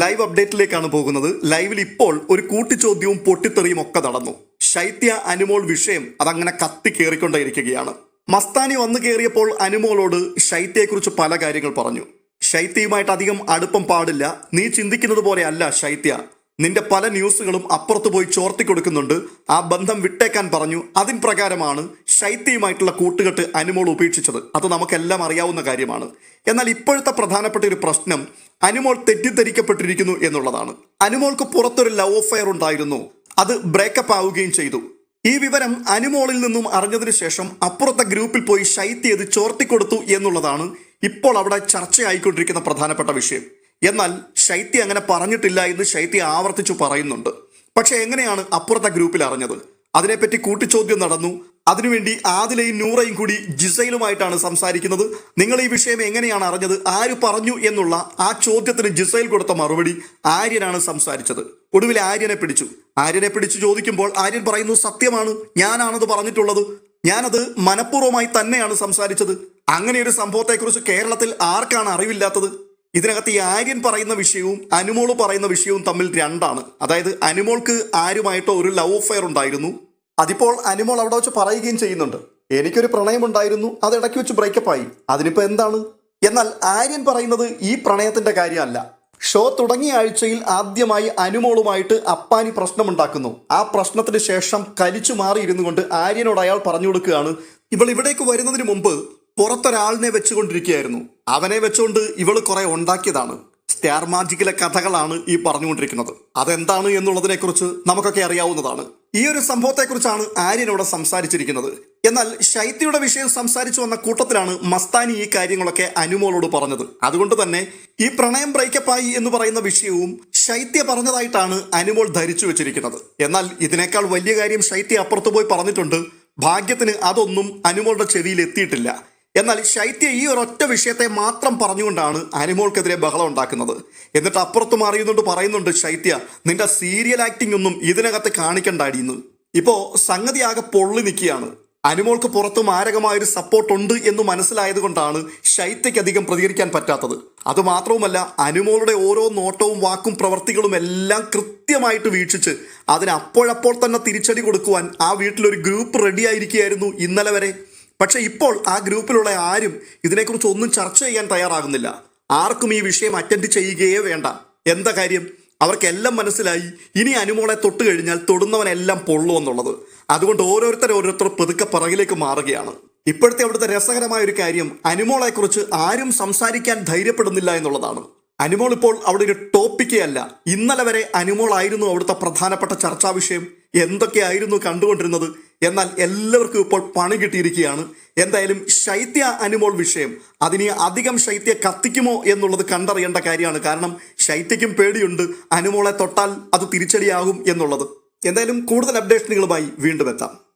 Live അപ്ഡേറ്റിലേക്കാണ് പോകുന്നത്. ലൈവിൽ ഇപ്പോൾ ഒരു കൂട്ടിച്ചോദ്യവും പൊട്ടിത്തെറിയും ഒക്കെ നടന്നു. ശൈത്യ അനുമോൾ വിഷയം അതങ്ങനെ കത്തി കയറിക്കൊണ്ടേയിരിക്കുകയാണ് മസ്താനി വന്നു കയറിയപ്പോൾ അനുമോളോട് ശൈത്യയെക്കുറിച്ച് പല കാര്യങ്ങൾ പറഞ്ഞു. ശൈത്യയുമായിട്ട് അധികം അടുപ്പം പാടില്ല. നീ ചിന്തിക്കുന്നത് പോലെ അല്ല ശൈത്യ. നിന്റെ പല ന്യൂസുകളും അപ്പുറത്ത് പോയി ചോർത്തി കൊടുക്കുന്നുണ്ട് ആ ബന്ധം വിട്ടേക്കാൻ പറഞ്ഞു. അതിൻ പ്രകാരമാണ് ശൈത്യയുമായിട്ടുള്ള കൂട്ടുകെട്ട് അനുമോൾ ഉപേക്ഷിച്ചത്. അത് നമുക്കെല്ലാം അറിയാവുന്ന കാര്യമാണ്. എന്നാൽ ഇപ്പോഴത്തെ പ്രധാനപ്പെട്ട ഒരു പ്രശ്നം അനുമോൾ തെറ്റിദ്ധരിക്കപ്പെട്ടിരിക്കുന്നു എന്നുള്ളതാണ്. അനുമോൾക്ക് പുറത്തൊരു ലവ് അഫയർ ഉണ്ടായിരുന്നു. അത് ബ്രേക്കപ്പ് ആവുകയും ചെയ്തു. ഈ വിവരം അനുമോളിൽ നിന്നും അറിഞ്ഞതിനു ശേഷം അപ്പുറത്തെ ഗ്രൂപ്പിൽ പോയി ശൈത്യ ഇത് ചോർത്തിക്കൊടുത്തു എന്നുള്ളതാണ് ഇപ്പോൾ അവിടെ ചർച്ചയായിക്കൊണ്ടിരിക്കുന്ന പ്രധാനപ്പെട്ട വിഷയം. എന്നാൽ ശൈത്യ അങ്ങനെ പറഞ്ഞിട്ടില്ല എന്ന് ശൈത്യ ആവർത്തിച്ചു പറയുന്നുണ്ട്. പക്ഷെ എങ്ങനെയാണ് അപ്പുറത്തെ ഗ്രൂപ്പിൽ അറിഞ്ഞത്? അതിനെപ്പറ്റി കൂട്ടിച്ചോദ്യം നടന്നു. അതിനുവേണ്ടി ആദിലയും നൂറയും കൂടി ജിസൈലുമായിട്ടാണ് സംസാരിക്കുന്നത്. നിങ്ങൾ ഈ വിഷയം എങ്ങനെയാണ് അറിഞ്ഞത്? ആര് പറഞ്ഞു എന്നുള്ള ആ ചോദ്യത്തിന് ജിസൈൽ കൊടുത്ത മറുപടി ആര്യനാണ് സംസാരിച്ചത്. ഒടുവിൽ ആര്യനെ പിടിച്ചു. ആര്യനെ പിടിച്ചു ചോദിക്കുമ്പോൾ ആര്യൻ പറയുന്നു സത്യമാണ്. ഞാനാണത് പറഞ്ഞിട്ടുള്ളത്. ഞാനത് മനഃപൂർവമായി തന്നെയാണ് സംസാരിച്ചത്. അങ്ങനെ ഒരു സംഭവത്തെക്കുറിച്ച് കേരളത്തിൽ ആർക്കാണ് അറിവില്ലാത്തത്? ഇതിനകത്ത് ഈ ആര്യൻ പറയുന്ന വിഷയവും അനുമോൾ പറയുന്ന വിഷയവും തമ്മിൽ രണ്ടാണ്. അതായത് അനുമോൾക്ക് ആരുമായിട്ടോ ഒരു ലവ് അഫെയർ ഉണ്ടായിരുന്നു. അതിപ്പോൾ അനിമോൾ അവിടെ വെച്ച് പറയുകയും ചെയ്യുന്നുണ്ട്. എനിക്കൊരു പ്രണയം ഉണ്ടായിരുന്നു അത് ഇടയ്ക്ക് വെച്ച് ബ്രേക്കപ്പ് ആയി. അതിനിപ്പോ എന്താണ്? എന്നാൽ ആര്യൻ പറയുന്നത് ഈ പ്രണയത്തിന്റെ കാര്യമല്ല. ഷോ തുടങ്ങിയ ആഴ്ചയിൽ ആദ്യമായി അനുമോളുമായിട്ട് അപ്പാനി പ്രശ്നമുണ്ടാക്കുന്നു. ആ പ്രശ്നത്തിന് ശേഷം കലിച്ചു മാറിയിരുന്നു കൊണ്ട് ആര്യനോട് അയാൾ പറഞ്ഞു കൊടുക്കുകയാണ് ഇവൾ ഇവിടേക്ക് വരുന്നതിന് മുമ്പ് പുറത്തൊരാളിനെ വെച്ചുകൊണ്ടിരിക്കുകയായിരുന്നു. അവനെ വെച്ചുകൊണ്ട് ഇവൾ കുറെ ഉണ്ടാക്കിയതാണ്. സ്റ്റാർ മാജിക്കിലെ കഥകളാണ് ഈ പറഞ്ഞുകൊണ്ടിരിക്കുന്നത്. അതെന്താണ് എന്നുള്ളതിനെക്കുറിച്ച് നമുക്കൊക്കെ അറിയാവുന്നതാണ്. ഈ ഒരു സംഭവത്തെക്കുറിച്ചാണ് ആര്യൻ സംസാരിച്ചിരിക്കുന്നത്. എന്നാൽ ശൈത്യയുടെ വിഷയം സംസാരിച്ചു വന്ന കൂട്ടത്തിലാണ് മസ്താനി ഈ കാര്യങ്ങളൊക്കെ അനുമോളോട് പറഞ്ഞത്. അതുകൊണ്ട് തന്നെ ഈ പ്രണയം ബ്രേക്കപ്പായി എന്ന് പറയുന്ന വിഷയവും ശൈത്യ പറഞ്ഞതായിട്ടാണ് അനുമോൾ ധരിച്ചു വെച്ചിരിക്കുന്നത്. എന്നാൽ ഇതിനേക്കാൾ വലിയ കാര്യം ശൈത്യ അപ്പുറത്ത് പോയി പറഞ്ഞിട്ടുണ്ട്. ഭാഗ്യത്തിന് അതൊന്നും അനുമോളുടെ ചെവിയിൽ എത്തിയിട്ടില്ല. എന്നാൽ ശൈത്യ ഈ ഒരൊറ്റ വിഷയത്തെ മാത്രം പറഞ്ഞുകൊണ്ടാണ് അനിമോൾക്കെതിരെ ബഹളം ഉണ്ടാക്കുന്നത്. എന്നിട്ട് അപ്പുറത്ത് മാറിയുന്നുണ്ട് പറയുന്നുണ്ട് ശൈത്യ നിന്റെ സീരിയൽ ആക്ടിംഗ് ഒന്നും ഇതിനകത്ത് കാണിക്കണ്ടായിരുന്നു ഇപ്പോ സംഗതി ആകെ പൊള്ളി നിൽക്കുകയാണ്. അനുമോൾക്ക് പുറത്ത് മാരകമായൊരു സപ്പോർട്ട് ഉണ്ട് എന്ന് മനസ്സിലായത് കൊണ്ടാണ് ശൈത്യയ്ക്ക് അധികം പ്രതികരിക്കാൻ പറ്റാത്തത്. അതുമാത്രവുമല്ല അനുമോളുടെ ഓരോ നോട്ടവും വാക്കും പ്രവൃത്തികളും എല്ലാം കൃത്യമായിട്ട് വീക്ഷിച്ച് അതിന് അപ്പോഴപ്പോൾ തന്നെ തിരിച്ചടി കൊടുക്കുവാൻ ആ വീട്ടിലൊരു ഗ്രൂപ്പ് റെഡി ആയിരിക്കുകയായിരുന്നു ഇന്നലെ വരെ. പക്ഷെ ഇപ്പോൾ ആ ഗ്രൂപ്പിലുള്ള ആരും ഇതിനെക്കുറിച്ച് ഒന്നും ചർച്ച ചെയ്യാൻ തയ്യാറാകുന്നില്ല. ആർക്കും ഈ വിഷയം അറ്റൻഡ് ചെയ്യുകയേ വേണ്ട. എന്താ കാര്യം? അവർക്കെല്ലാം മനസ്സിലായി. ഇനി അനുമോളെ തൊട്ട് കഴിഞ്ഞാൽ തൊടുന്നവനെല്ലാം പൊള്ളു എന്നുള്ളത്. അതുകൊണ്ട് ഓരോരുത്തർ ഓരോരുത്തർ പതുക്കെ പിറകിലേക്ക് മാറുകയാണ്. ഇപ്പോഴത്തെ അവിടുത്തെ രസകരമായ ഒരു കാര്യം അനുമോളെക്കുറിച്ച് ആരും സംസാരിക്കാൻ ധൈര്യപ്പെടുന്നില്ല എന്നുള്ളതാണ്. അനുമോൾ ഇപ്പോൾ അവിടെ ഒരു ടോപ്പിക്കേ അല്ല. ഇന്നലെ വരെ അനുമോൾ ആയിരുന്നു അവിടുത്തെ പ്രധാനപ്പെട്ട ചർച്ചാ വിഷയം. എന്തൊക്കെയായിരുന്നു കണ്ടുകൊണ്ടിരുന്നത്? എന്നാൽ എല്ലാവർക്കും ഇപ്പോൾ പണി കിട്ടിയിരിക്കുകയാണ്. എന്തായാലും ശൈത്യ അനുമോൾ വിഷയം. അതിനെ അധികം ശൈത്യ കത്തിക്കുമോ എന്നുള്ളത് കണ്ടറിയേണ്ട കാര്യമാണ്. കാരണം ശൈത്യക്കും പേടിയുണ്ട്. അനുമോളെ തൊട്ടാൽ അത് തിരിച്ചടിയാകും എന്നുള്ളത്. എന്തായാലും കൂടുതൽ അപ്ഡേഷനുകളുമായി വീണ്ടും എത്താം.